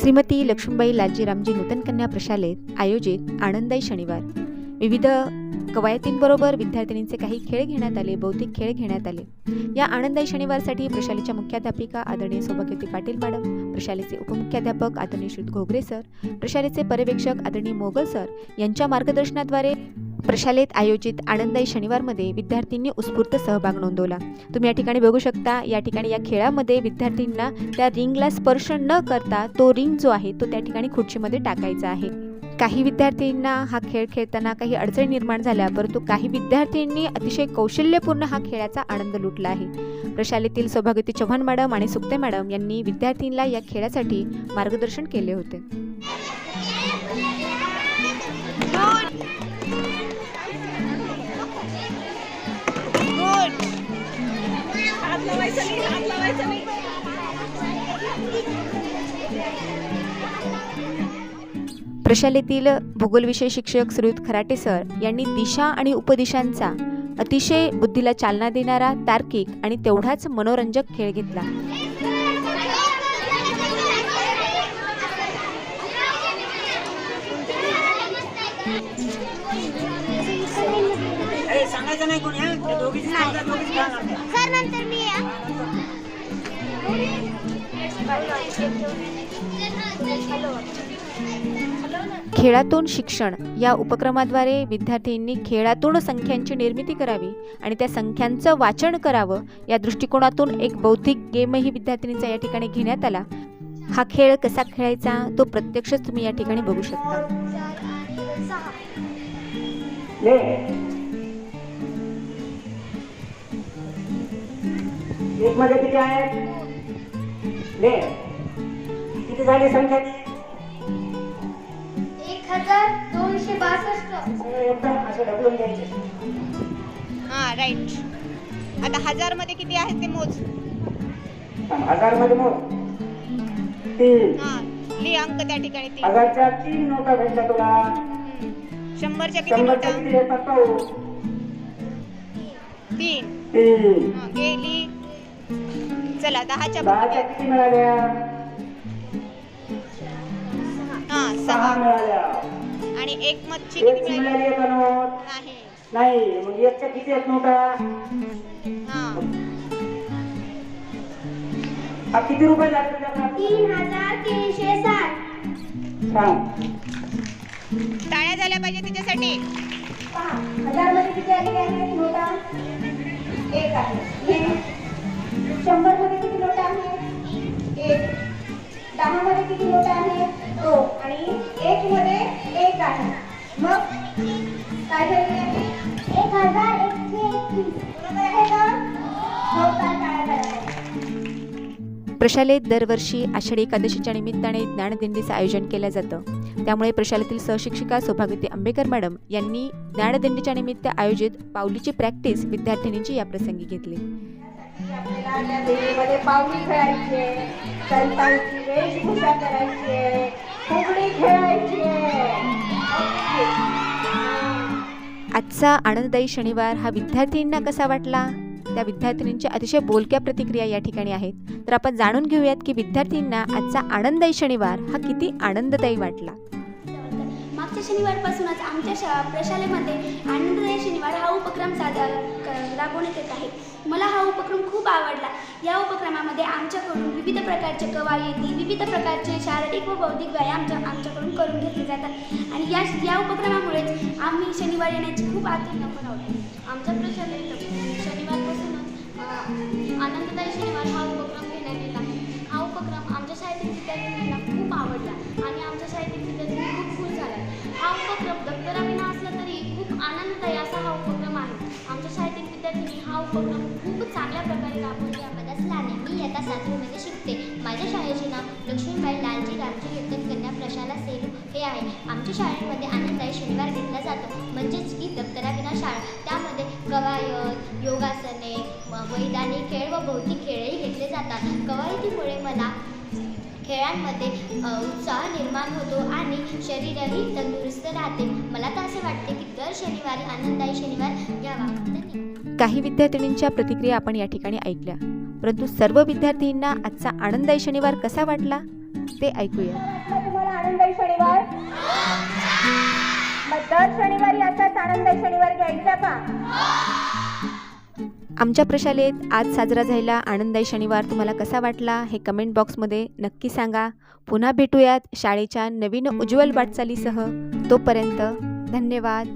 श्रीमती लक्ष्मीबाई लालजीरामजी नूतन कन्या प्रशालेत आयोजित आनंदाई शनिवार. विविध कवायतींबरोबर विद्यार्थिनींचे काही खेळ घेण्यात आले बौद्धिक खेळ घेण्यात आले. या आनंदाई शनिवारसाठी प्रशालेच्या मुख्याध्यापिका आदरणीय सौभाग्यवती पाटील मॅडम प्रशालेचे उपमुख्याध्यापक आदरणीय श्री घोगरे सर प्रशालेचे पर्यवेक्षक आदरणीय मोगल सर यांच्या मार्गदर्शनाद्वारे प्रशालेत आयोजित आनंदाई शनिवारमध्ये विद्यार्थ्यांनी उत्स्फूर्त सहभाग नोंदवला. तुम्ही या ठिकाणी बघू शकता या ठिकाणी या खेळामध्ये विद्यार्थ्यांना त्या रिंगला स्पर्श न करता तो रिंग जो आहे तो त्या ठिकाणी खुर्चीमध्ये टाकायचा आहे. काही विद्यार्थ्यांना हा खेळ खेळताना काही अडचणी निर्माण झाल्या परंतु काही विद्यार्थ्यांनी अतिशय कौशल्यपूर्ण हा खेळाचा आनंद लुटला आहे. प्रशालेतील सौभाग्यती चव्हाण मॅडम आणि सुक्ते मॅडम यांनी विद्यार्थ्यांना या खेळासाठी मार्गदर्शन केले होते. प्रशालेतील भूगोल विषय शिक्षक श्रीयुत खराटे सर यांनी दिशा आणि उपदिशांचा अतिशय बुद्धीला चालना देणारा तार्किक आणि तेवढाच मनोरंजक खेळ घेतला. खेळातून शिक्षण या उपक्रमाद्वारे विद्यार्थ्यांनी खेळातून संख्यांची निर्मिती करावी आणि त्या संख्यांचं वाचन करावं या दृष्टिकोनातून एक बौद्धिक गेमही विद्यार्थिनींचा या ठिकाणी घेण्यात आला. हा खेळ कसा खेळायचा तो प्रत्यक्षच तुम्ही या ठिकाणी बघू शकता. एक मध्ये किती आहे किती झाली संख्या हजार दोनशे बासष्ट. हा राईट आता हजारमध्ये किती आहेत ते मोज? हजारमध्ये मग तीन. हा लिह अंक त्या ठिकाणी तीन. हजारच्या तीन नोटा भेटल्या तुला. शंभरच्या किती शंभरच्या नोटा? किती येतात पाहू. तीन. तीन. हा, गेली चला दहाच्या दहाच्या बरोबर किती मिळाल्या? आणि एक मच्छी किती मिळाली आहे. नाही नाही मग एकच्या किती हा. हा किती रुपये झाले तुझ्याकडे तीन हजार तीनशे साठ. टाळ्या झाल्या पाहिजे तिच्यासाठी. पहा हजारमध्ये किती आलेले आहेत नोटा? एक आहे. शंभरमध्ये किती नोटा आहेत? एक. दहा मध्ये किती नोटा प्रशालेत दरवर्षी आषाढी एकादशीच्या निमित्ताने ज्ञानदिंडीचं आयोजन केलं जातं. त्यामुळे प्रशालेतील सहशिक्षिका सौभाग्यवती आंबेकर मॅडम यांनी ज्ञानदिंडीच्या निमित्त आयोजित पावलीची प्रॅक्टिस विद्यार्थिनींची या प्रसंगी घेतली. आपल्याला त्या देवीमध्ये पावली खेळायची आहे, संतांची वेशभूषा करायची आहे, फुगडी खेळायची. आहे. आजचा आनंददायी शनिवार हा विद्यार्थ्यांना कसा वाटला? त्या विद्यार्थिनींच्या अतिशय बोलक्या प्रतिक्रिया या ठिकाणी आहेत. तर आपण जाणून घेऊयात की विद्यार्थ्यांना आजचा आनंददायी शनिवार हा किती आनंददायी वाटला. मागच्या शनिवारपासूनच आमच्या शा प्रशालेमध्ये आनंददायी शनिवार हा उपक्रम साधा राबवण्यात येत आहे. मला हा उपक्रम खूप आवडला. या उपक्रमामध्ये आमच्याकडून विविध प्रकारचे कवायती विविध प्रकारचे शारीरिक व बौद्धिक व्यायाम आमच्याकडून करून घेतले जातात. आणि या या उपक्रमामुळेच आम्ही शनिवार येण्याची खूप आतुरता पण आहोत आमच्या प्रशालेत शनिवार आनंददायी शनिवार हा उपक्रम घेण्यात येत आहे. हा उपक्रम आमच्या शाळेतील विद्यार्थ्यांना खूप आवडला आणि आमच्या शाळेतील विद्यार्थ्यांनी खूप खुश झाला. हा उपक्रम दप्तराविना असला तरी खूप आनंददायी असा हा उपक्रम आहे. आमच्या शाळेतील विद्यार्थ्यांनी हा उपक्रम खूप चांगल्या प्रकारे राबवला यामध्ये असल्याने मी आता सातवीमध्ये शिकते. माझ्या शाळेचे नाव लक्ष्मीबाई लालजी रामजी कीर्तन कन्या प्रशाला सेलू हे आहे. आमच्या शाळेमध्ये आनंददायी शनिवार घेतला जातो. म्हणजेच की दप्तराविना शाळा. त्यामध्ये कवायत योगासने मैदानी खेळ व भौतिक खेळही घेतले जातात. कवायतीमुळे मला खेळांमध्ये उत्साह निर्माण होतो आणि शरीरही तंदुरुस्त राहते. मला तर असे वाटते की दर शनिवारी आनंददायी शनिवार घ्यावा. काही विद्यार्थिनींच्या प्रतिक्रिया आपण या ठिकाणी ऐकल्या. परंतु सर्व विद्यार्थ्यांना आजचा आनंददायी शनिवार कसा वाटला ते ऐकूया. तुम्हाला शनिवार? मग दर शनिवारी असाच आनंदाई शनिवार घ्यायचा का? आमच्या प्रशालेत आज साजरा झालेला आनंदाई शनिवार तुम्हाला कसा वाटला हे कमेंट बॉक्समध्ये नक्की सांगा. पुन्हा भेटूयात शाळेच्या नवीन उज्ज्वल वाटचालीसह. तोपर्यंत धन्यवाद.